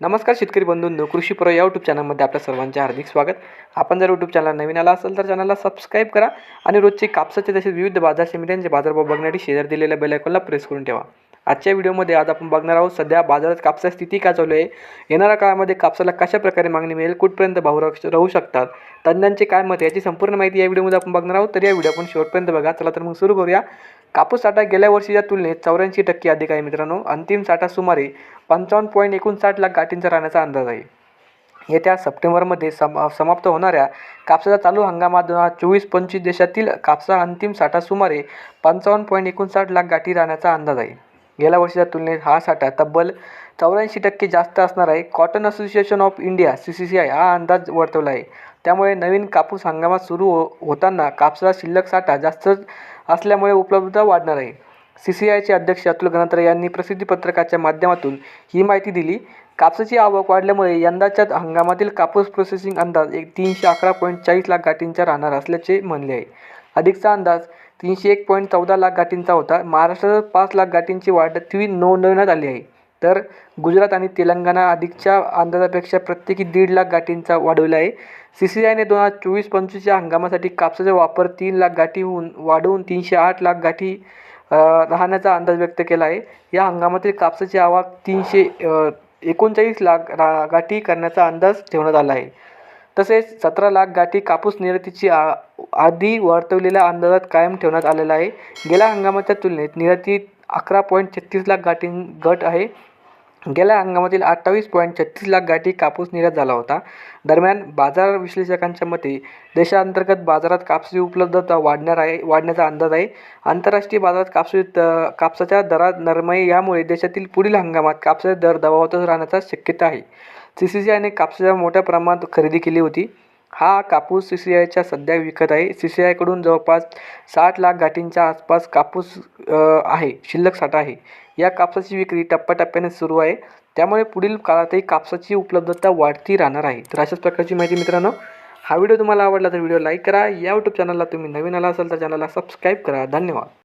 नमस्कार शेतकरी बंधूंनो कृषी प्रो या यूट्यूब चॅनलमध्ये आपल्या सर्वांचे हार्दिक स्वागत. आपण जर यूट्यूब चॅनल नवीन आला असेल तर चॅनलला सबस्क्राईब करा आणि रोजचे कापसाचे तसेच विविध बाजार समित्यांचे बाजारभाव बघण्यासाठी शेजार दिलेल्या बेलायकॉनला प्रेस करून ठेवा. आजच्या व्हिडिओमध्ये आज आपण बघणार आहोत सध्या बाजारात कापसा स्थिती काय चालू आहे येणाऱ्या काळामध्ये कापसाला कशा प्रकारे मागणी मिळेल कुठपर्यंत भाव राहू राहू शकतात तज्ञांचे काय मत याची संपूर्ण माहिती या व्हिडिओमध्ये आपण बघणार आहोत. तर या व्हिडिओ आपण शेवटपर्यंत बघा. चला तर मग सुरू करूया. कापूस साठा गेल्या वर्षीच्या तुलनेत चौऱ्याऐंशी टक्के अधिक आहे मित्रांनो. अंतिम साठा सुमारे पंचावन्न पॉईंट एकोणसाठ लाख गाठींचा राहण्याचा अंदाज आहे. येत्या सप्टेंबरमध्ये सम समाप्त होणाऱ्या कापसाच्या चालू हंगामात दोन हजार चोवीस पंचवीस देशातील कापसा अंतिम साठा सुमारे पंचावन्न पॉईंट एकोणसाठ लाख गाठी राहण्याचा अंदाज आहे. गेल्या वर्षीच्या तुलनेत हा साठा तब्बल चौऱ्याऐंशी टक्के जास्त असणार आहे. Cotton association of India C C C I हा अंदाज वर्तवला आहे. त्यामुळे नवीन कापूस हंगामात सुरू हो होताना कापसाचा शिल्लक साठा जास्त असल्यामुळे उपलब्धता वाढणार आहे. सी सी आयचे अध्यक्ष अतुल गणत्र यांनी प्रसिद्धीपत्रकाच्या माध्यमातून ही माहिती दिली. कापसाची आवक वाढल्यामुळे यंदाच्या हंगामातील कापूस प्रोसेसिंग अंदाज एक तीनशे अकरा पॉईंट चाळीस लाख गाठींचा राहणार असल्याचे म्हणले आहे. अधिकचा अंदाज तीनशे एक पॉईंट चौदा लाख गाठींचा होता. महाराष्ट्रात पाच लाख गाठींची वाढ ती नोंदवण्यात आली आहे. तर गुजरात आणि तेलंगणा अधिकच्या अंदाजापेक्षा प्रत्येकी दीड लाख गाठींचा वाढवला आहे. सी सी आयने दोन हजार चोवीस पंचवीसच्या हंगामासाठी कापसाचा वापर तीन लाख गाठीहून वाढवून तीनशे आठ लाख गाठी राहण्याचा अंदाज व्यक्त केला आहे. या हंगामातील कापसाची आवक तीनशे एकोणचाळीस लाख रा गाठी करण्याचा अंदाज ठेवण्यात आला आहे. तसेच सतरा लाख गाठी कापूस निर्यातीची आ आधी वर्तवलेल्या अंदाजात कायम ठेवण्यात आलेला आहे. गेल्या हंगामाच्या तुलनेत निर्यातीत अकरा पॉईंट छत्तीस लाख गाठी घट आहे. गेल्या हंगामातील अठ्ठावीस पॉईंट छत्तीस लाख गाठी कापूस निर्यात झाला होता. दरम्यान बाजार विश्लेषकांच्या मते देशांतर्गत बाजारात कापसाची उपलब्धता वाढणार आहे वाढण्याचा अंदाज आहे. आंतरराष्ट्रीय बाजारात कापसी त- कापसाच्या दरात नरमाई यामुळे देशातील पुढील हंगामात कापसाचे दर दबावातच राहण्याचा शक्यता आहे. सी सी सी आयने कापसाच्या मोठ्या प्रमाणात खरेदी केली होती. हा कापूस सी सी आयच्या सध्या विकत आहे. सी सी आयकडून जवळपास साठ लाख गाठींच्या आसपास कापूस आहे शिल्लक साठा आहे. या कापसाची विक्री टप्प्याटप्प्याने सुरू आहे. त्यामुळे पुढील काळातही कापसाची उपलब्धता वाढती राहणार आहे. तर अशाच प्रकारची माहिती मित्रांनो हा व्हिडिओ तुम्हाला आवडला तर व्हिडिओ लाईक करा. या यूट्यूब चॅनलला तुम्ही नवीन आला असाल तर चॅनलला सबस्क्राईब करा. धन्यवाद.